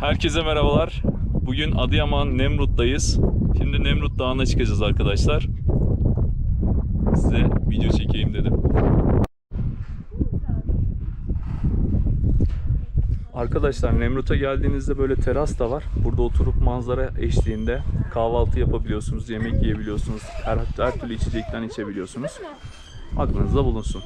Herkese merhabalar. Bugün Adıyaman Nemrut'tayız. Şimdi Nemrut Dağı'na çıkacağız arkadaşlar. Size video çekeyim dedim. Arkadaşlar Nemrut'a geldiğinizde böyle teras da var. Burada oturup manzara eşliğinde kahvaltı yapabiliyorsunuz, yemek yiyebiliyorsunuz, her, her türlü içecekten içebiliyorsunuz. Aklınızda bulunsun.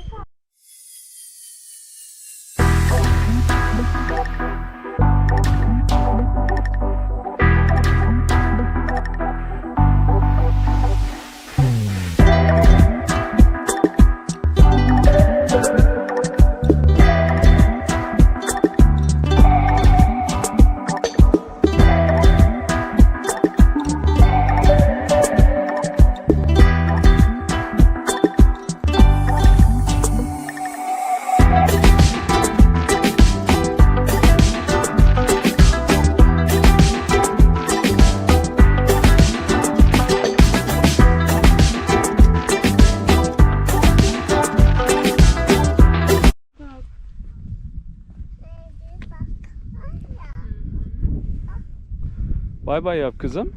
Bay bay yap kızım.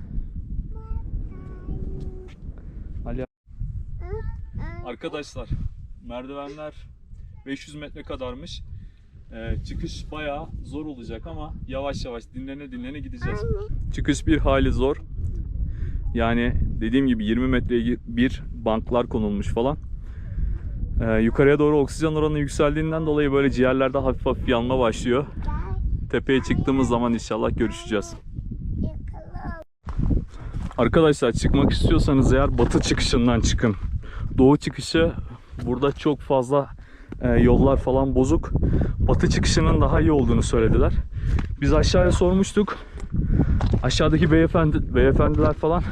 Ali Arkadaşlar merdivenler 500 metre kadarmış. Ee, çıkış bayağı zor olacak ama yavaş yavaş dinlene dinlene gideceğiz. Çıkış bir hali zor. Yani dediğim gibi 20 metreye bir banklar konulmuş falan. Ee, yukarıya doğru oksijen oranı yükseldiğinden dolayı böyle ciğerlerde hafif hafif yanma başlıyor. Tepeye çıktığımız zaman inşallah görüşeceğiz. Arkadaşlar çıkmak istiyorsanız eğer batı çıkışından çıkın. Doğu çıkışı burada çok fazla e, yollar falan bozuk. Batı çıkışının daha iyi olduğunu söylediler. Biz aşağıya sormuştuk. Aşağıdaki beyefendi beyefendiler falan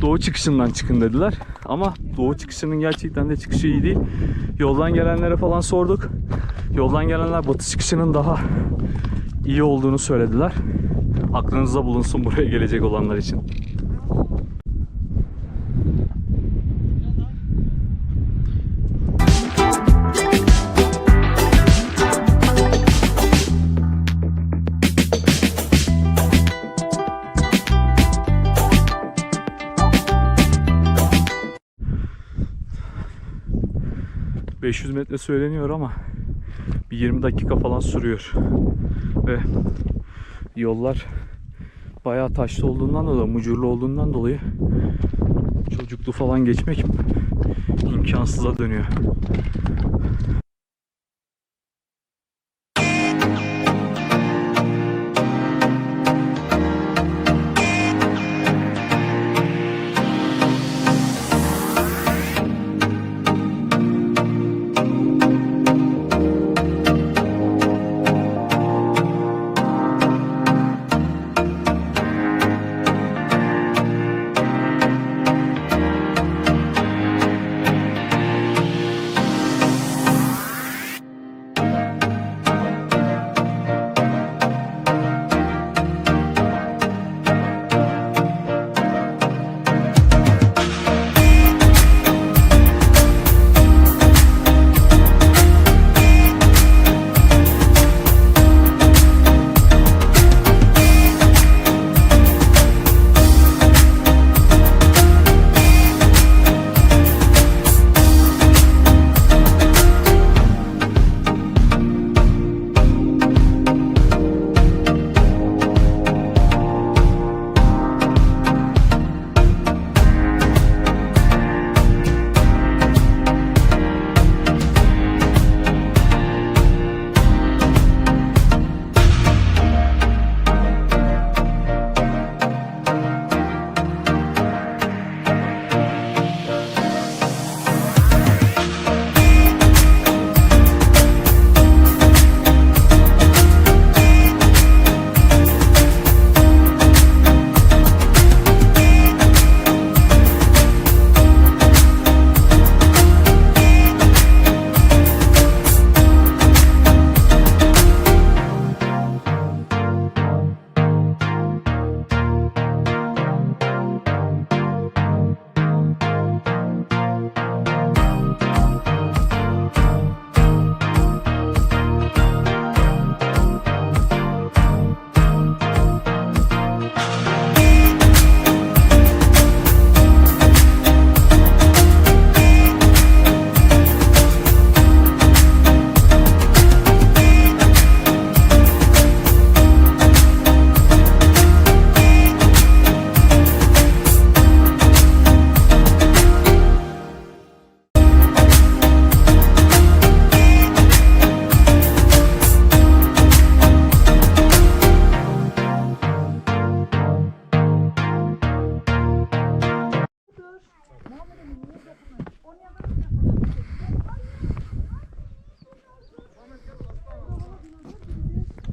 doğu çıkışından çıkın dediler. Ama doğu çıkışının gerçekten de çıkışı iyi değil. Yoldan gelenlere falan sorduk. Yoldan gelenler batı çıkışının daha iyi olduğunu söylediler. Aklınızda bulunsun buraya gelecek olanlar için. ...500 metre söyleniyor ama... ...bir 20 dakika falan sürüyor. Ve... ...yollar... ...bayağı taşlı olduğundan dolayı... ...mucurlu olduğundan dolayı... ...çocuklu falan geçmek... ...imkansıza dönüyor.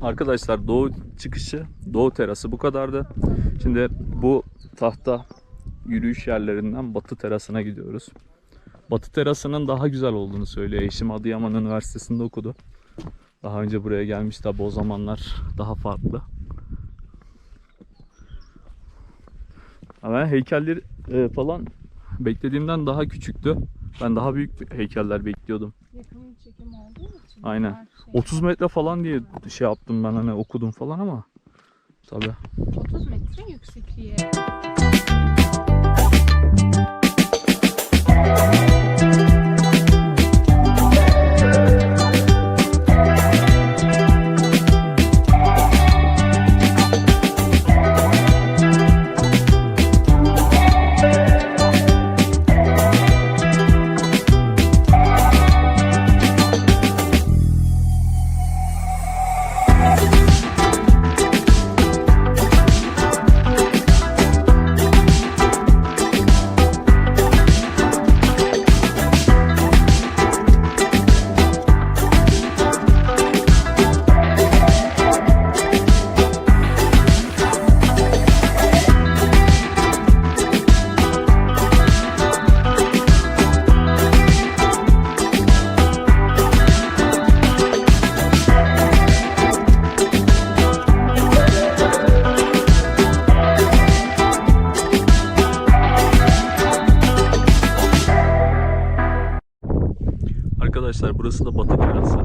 Arkadaşlar doğu çıkışı, doğu terası bu kadardı. Şimdi bu tahta yürüyüş yerlerinden batı terasına gidiyoruz. Batı terasının daha güzel olduğunu söylüyor. Eşim Adıyaman Üniversitesi'nde okudu. Daha önce buraya gelmişti tabi o zamanlar daha farklı. Ama heykeller e, falan beklediğimden daha küçüktü. Ben daha büyük heykeller bekliyordum. Yakın çekim olduğu için. Aynen. şey- 30 metre falan diye şey yaptım ben hani okudum falan ama tabi 30 metre yüksekliğe. Arkadaşlar burası da Batı terası.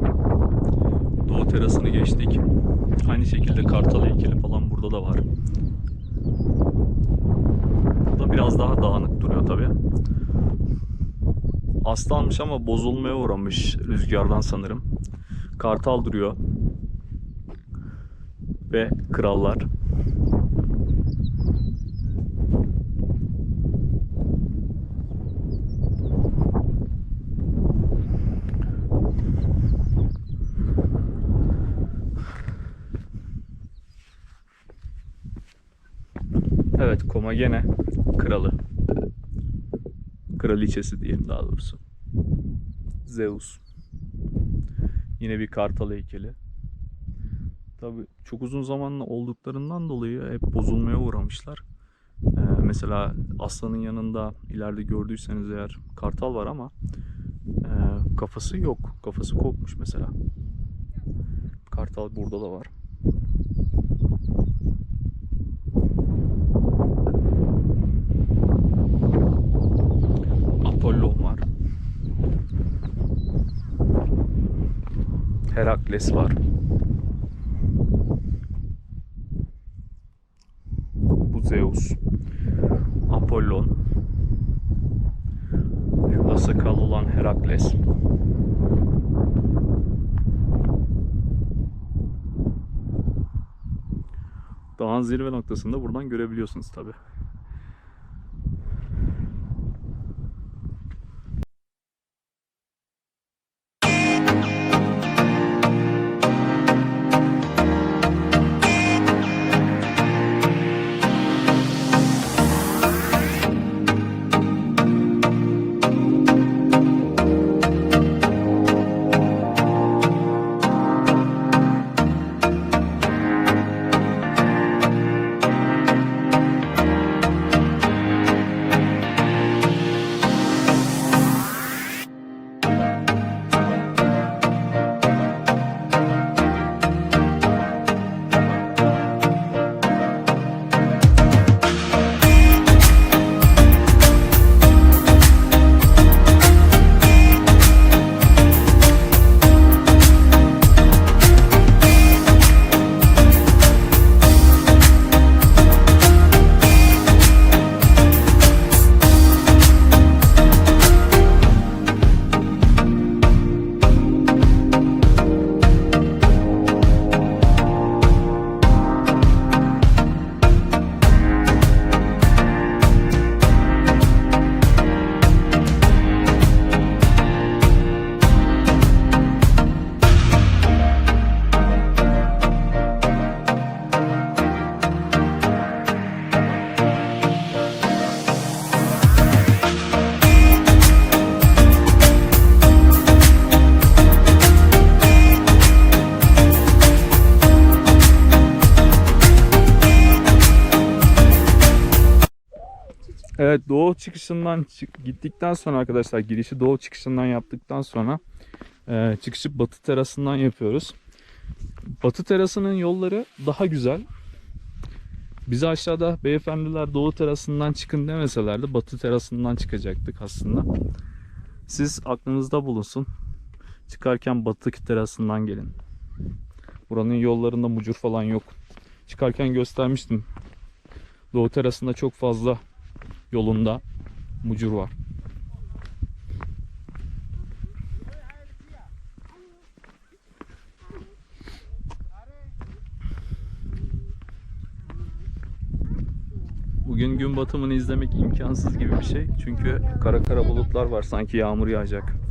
Doğu terasını geçtik. Aynı şekilde Kartal heykeli falan burada da var. Burada biraz daha dağınık duruyor tabi. Aslanmış ama bozulmaya uğramış rüzgardan sanırım. Kartal duruyor. Ve krallar. Evet Komagene kralı. Kraliçesi diyelim daha doğrusu. Zeus. Yine bir kartal heykeli. Tabi çok uzun zamanlı olduklarından dolayı hep bozulmaya uğramışlar. Ee, mesela aslanın yanında ileride gördüyseniz eğer kartal var ama e, kafası yok. Kafası kopmuş mesela. Kartal burada da var. Apollon var. Herakles var. Bu Zeus. Apollon. Şurada sakal olan Herakles. Dağın zirve noktasında buradan görebiliyorsunuz tabi. Evet doğu çıkışından çık- gittikten sonra arkadaşlar girişi doğu çıkışından yaptıktan sonra e, çıkışı batı terasından yapıyoruz. Batı terasının yolları daha güzel. Bize aşağıda beyefendiler doğu terasından çıkın demeselerdi batı terasından çıkacaktık aslında. Siz aklınızda bulunsun. Çıkarken batı terasından gelin. Buranın yollarında mucur falan yok. Çıkarken göstermiştim. Doğu terasında çok fazla yolunda mucur var. Bugün gün batımını izlemek imkansız gibi bir şey. Çünkü kara kara bulutlar var sanki yağmur yağacak.